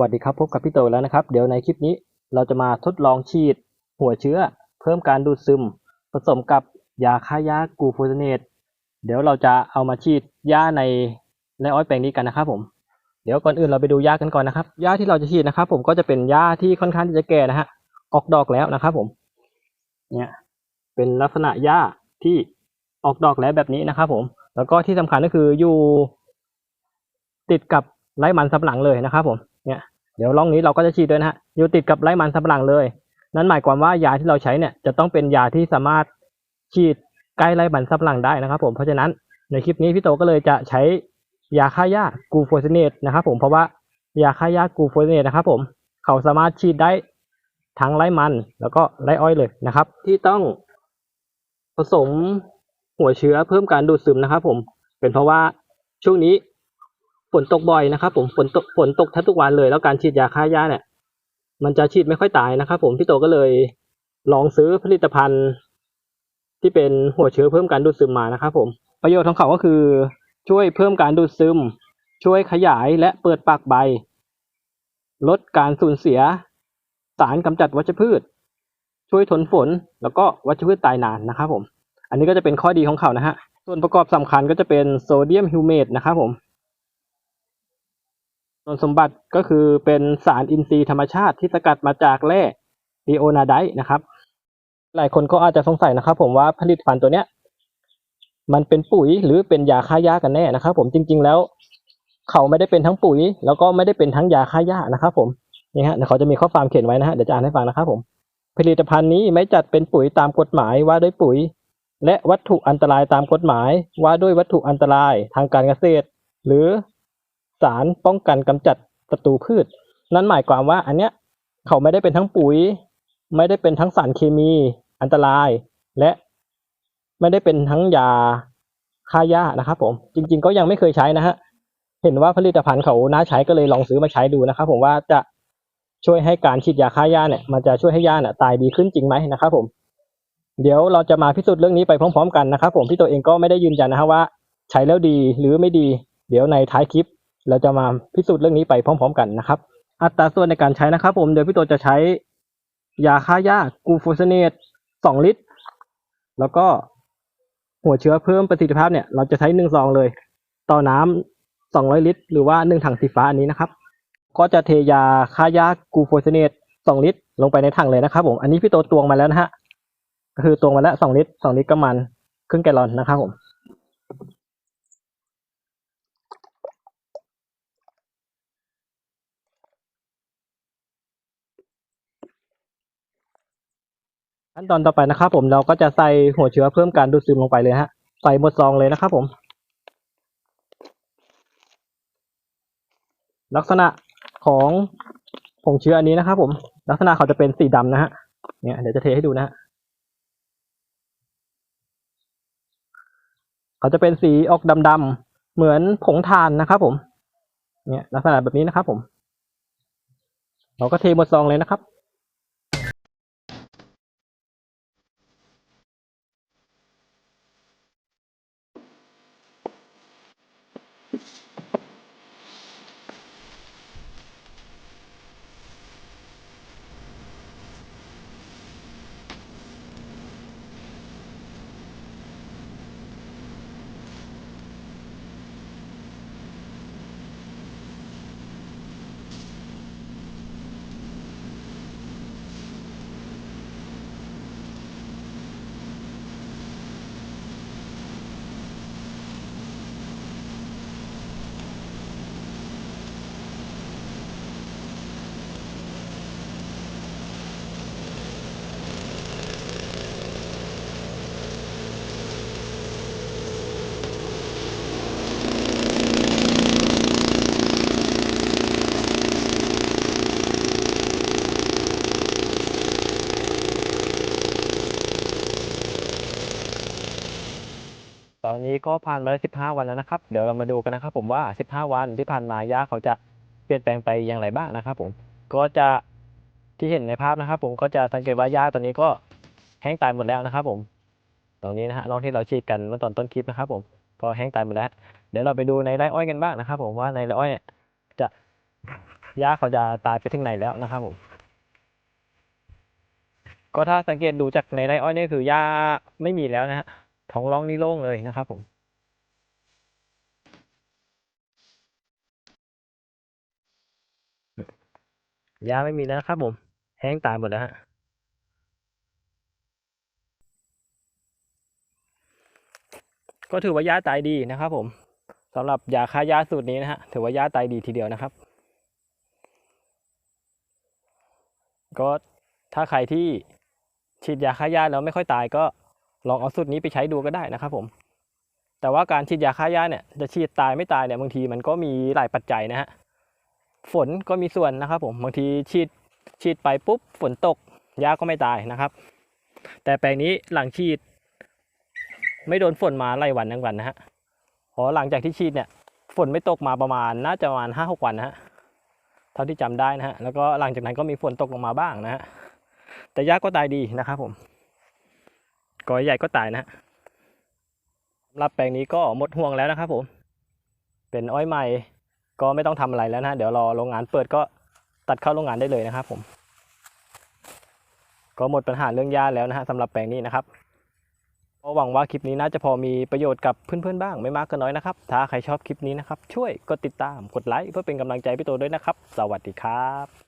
วัสดีครับพบกับพี่โตแล้วนะครับ เดี๋ยวในคลิปนี้เราจะมาทดลองฉีด หัวเชื้อ เพิ่มการดูดซึม ผสมกับยาฆ่าหญ้ากูโฟสเนตเดี๋ยวเราจะเอามาฉีดหญ้าในในอ้อยแปลงนี้กันนะครับผมเดี๋ยวก่อนอื่นเราไปดูหญ้ากันก่อนนะครับหญ้าที่เราจะฉีดนะครับ ผมก็จะเป็นหญ้าที่ค่อนข้างที่จะแก่นะฮะออกดอกแล้วนะครับ ผมเนี่ยเป็นลักษณะหญ้าที่ออกดอกแล้วแบบนี้นะครับ ผม แล้วก็ที่สำคัญก็คืออยู่ ติดกับไร่มันสำปะหลังเลยนะครับ ผม เนี่ยเดี๋ยวร่องนี้เราก็จะฉีดด้วยนะฮะอยู่ติดกับไร่มันสำปะหลังเลย นั่นหมายความว่ายาที่เราใช้เนี่ยจะต้องเป็นยาที่สามารถฉีดใกล้ไร่มันสำปะหลังได้นะครับ ผมเพราะฉะนั้นในคลิปนี้พี่โตก็เลยจะใช้ยาฆ่าหญ้ากูโฟสเนตนะครับผมเพราะว่ายาฆ่าหญ้ากูโฟสเนตนะครับผมเขาสามารถฉีดได้ทั้งไร่มันแล้วก็ไร่อ้อยเลยนะครับ ที่ต้องผสมหัวเชื้อเพิ่มการดูดซึมนะครับ ผมเป็นเพราะว่าช่วงนี้ ฝนตกบ่อยนะครับ ผมฝนตกฝนตกแทบทุกวันเลย แล้วการฉีดยาฆ่าหญ้าเนี่ย มันจะฉีดไม่ค่อยตายนะครับ ผมพี่โตก็เลยลองซื้อผลิตภัณฑ์ที่เป็นหัวเชื้อเพิ่มการดูดซึมมานะครับผมประโยชน์ของเขาก็คือช่วยเพิ่มการดูดซึม ช่วยขยายและเปิดปากใบ ลดการสูญเสีย สารกำจัดวัชพืช ช่วยทนฝนแล้วก็วัชพืชตายนานนะครับผม อันนี้ก็จะเป็นข้อดีของเขานะฮะส่วนประกอบสำคัญก็จะเป็นโซเดียมฮิวเมตนะครับผม นสมบัติก็คือเป็นสารอินทรีย์ธรรมชาติที่สกัดมาจากแร่ดีโอนาไดนะครับ หลายคนก็อาจจะสงสัยนะครับ ผมว่าผลิตภัณฑ์ตัวเนี้ย มันเป็นปุ๋ยหรือเป็นยาฆ่าหญ้ากันแน่นะครับ ผมจริง ๆ แล้ว เขาไม่ได้เป็นทั้งปุ๋ย แล้วก็ไม่ได้เป็นทั้งยาฆ่าหญ้านะครับผมนี่ฮะเดี๋ยวเขาจะมีข้อความเขียนไว้นะฮะเดี๋ยวจะอ่านให้ฟังนะครับผม ผลิตภัณฑ์นี้ไม่จัดเป็นปุ๋ยตามกฎหมายว่าด้วยปุ๋ย และวัตถุอันตรายตามกฎหมายว่าด้วยวัตถุอันตรายทางการเกษตร หรือ สารป้องกันกำจัดศัตรูพืช นั่นหมายความว่าอันเนี้ยเขาไม่ได้เป็นทั้งปุ๋ย ไม่ได้เป็นทั้งสารเคมีอันตราย และไม่ได้เป็นทั้งยาฆ่าหญ้านะครับผมจริง ๆ ก็ยังไม่เคยใช้นะฮะเห็นว่าผลิตภัณฑ์เขาน่าใช้ก็เลยลองซื้อมาใช้ดูนะครับผมว่าจะช่วยให้การฉีดยาฆ่าหญ้าเนี่ยมันจะช่วยให้หญ้าเนี่ยตายดีขึ้นจริงไหมนะครับผม เดี๋ยวเราจะมาพิสูจน์เรื่องนี้ไปพร้อม ๆ กันนะครับผมพี่ตัวเองก็ไม่ได้ยืนยันนะครับว่า ใช้แล้วดีหรือไม่ดี เดี๋ยวในท้ายคลิป เราจะมาพิสูจน์เรื่องนี้ไปพร้อม ๆ กันนะครับ อัตราส่วนในการใช้นะครับผมเดี๋ยวพี่ตัวจะใช้ยาฆ่าหญ้ากูโฟสเนตสองลิตร แล้วก็หัวเชื้อเพิ่มประสิทธิภาพเนี่ย เราจะใช้หนึ่งซองเลย ต่อน้ำสองร้อยลิตร หรือว่าหนึ่งถังสีฟ้าอันนี้นะครับ ก็จะเทยาฆ่าหญ้ากูโฟสเนตสองลิตร ลงไปในถังเลยนะครับ ผมอันนี้พี่โตตวงมาแล้วนะฮะก็คือตวงมาแล้วสองลิตรสองลิตรก็มันครึ่งแกลลอนนะครับผม ขั้นตอนต่อไปนะครับผมเราก็จะใส่หัวเชื้อเพิ่มการดูดซึมลงไปเลยฮะใส่หมดซองเลยนะครับผม ลักษณะของผงเชื้ออันนี้นะครับผม ลักษณะเขาจะเป็นสีดำนะฮะเนี่ยเดี๋ยวจะเทให้ดูนะฮะเขาจะเป็นสีออกดำๆเหมือนผงถ่านนะครับผม เนี่ยลักษณะแบบนี้นะครับผม เราก็เทหมดซองเลยนะครับ ก็ผ่านมาได้ว15 วันแล้วนะครับ เดี๋ยวเรามาดูกันนะครับ ผมว่า 15 วันที่ผ่านมาหญ้าเขาจะเปลี่ยนแปลงไปอย่างไรบ้างนะครับ ผมก็จะที่เห็นในภาพนะครับ ผมก็จะสังเกตว่าหญ้าตอนนี้ก็แห้งตายหมดแล้วนะครับ ผม ตรงนี้นะฮะร่องที่เราฉีดกันเมื่อตอนต้นคลิปนะครับ ผมก็แห้งตายหมดแล้ว เดี๋ยวเราไปดูในไร่อ้อยกันบ้างนะครับ ผมว่าในไร่อ้อยจะหญ้าเขาจะตายไปถึงไหนแล้วนะครับ ผม ก็ถ้าสังเกตดูจากในไร่อ้อยนี่คือหญ้าไม่มีแล้วนะฮะท้องร่องนี่โล่งเลยนะครับ ผม หญ้าไม่มีแล้วครับผม แห้งตายหมดแล้วฮะก็ถือว่าหญ้าตายดีนะครับผมสำหรับยาฆ่าหญ้าสูตรนี้นะฮะถือว่าหญ้าตายดีทีเดียวนะครับ ก็ถ้าใครที่ฉีดยาฆ่าหญ้าแล้วไม่ค่อยตายก็ลองเอาสูตรนี้ไปใช้ดูก็ได้นะครับผม แต่ว่าการฉีดยาฆ่าหญ้าเนี่ยจะฉีดตายไม่ตายเนี่ยบางทีมันก็มีหลายปัจจัยนะฮะ ฝนก็มีส่วนนะครับผมบางทีฉีดฉีดไปปุ๊บฝนตกหญ้าก็ไม่ตายนะครับ แต่แปลงนี้หลังฉีด ไม่โดนฝนมาไล่วันทั้งวันนะฮะพราะหลังจากที่ฉีดเนี่ย ฝนไม่ตกมาประมาณน่าจะประมาณห้าหกวันนะฮะเท่าที่จำได้นะฮะแล้วก็หลังจากนั้นก็มีฝนตกลงมาบ้างนะฮะแต่ยาก็ตายดีนะครับผมกอใหญ่ก็ตายนะฮะสำหรับแปลงนี้ก็หมดห่วงแล้วนะครับผม เป็นอ้อยใหม่ ก็ไม่ต้องทำอะไรแล้วนะฮะเดี๋ยวรอโรงงานเปิดก็ตัดเข้าโรงงานได้เลยนะครับผม ก็หมดปัญหาเรื่องยาแล้วนะฮะสำหรับแปลงนี้นะครับก็หวังว่าคลิปนี้น่าจะพอมีประโยชน์กับเพื่อนๆบ้างไม่มากก็น้อยนะครับ ถ้าใครชอบคลิปนี้นะครับ ช่วยกดติดตามกดไลค์เพื่อเป็นกำลังใจพี่โตด้วยนะครับ สวัสดีครับ